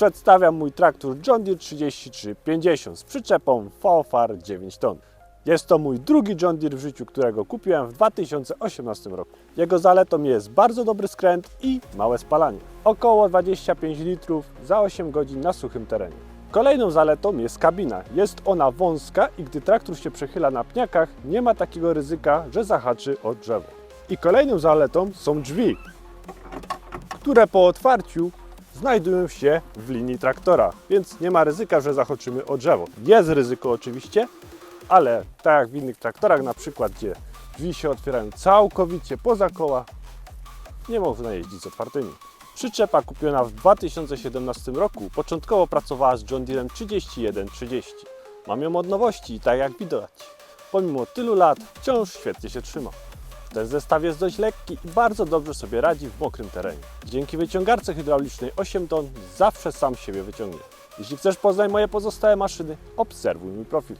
Przedstawiam mój traktor John Deere 3350 z przyczepą VFR 9 ton. Jest to mój drugi John Deere w życiu, którego kupiłem w 2018 roku. Jego zaletą jest bardzo dobry skręt i małe spalanie. Około 25 litrów za 8 godzin na suchym terenie. Kolejną zaletą jest kabina. Jest ona wąska i gdy traktor się przechyla na pniakach, nie ma takiego ryzyka, że zahaczy o drzewo. I kolejną zaletą są drzwi, które po otwarciu znajdują się w linii traktora, więc nie ma ryzyka, że zahaczymy o drzewo. Jest ryzyko oczywiście, ale tak jak w innych traktorach, na przykład gdzie drzwi się otwierają całkowicie poza koła, nie można jeździć z otwartymi. Przyczepa kupiona w 2017 roku początkowo pracowała z John Deerem 3130. Mam ją od nowości i tak jak widać, pomimo tylu lat wciąż świetnie się trzyma. Ten zestaw jest dość lekki i bardzo dobrze sobie radzi w mokrym terenie. Dzięki wyciągarce hydraulicznej 8 ton zawsze sam siebie wyciągnie. Jeśli chcesz poznać moje pozostałe maszyny, obserwuj mój profil.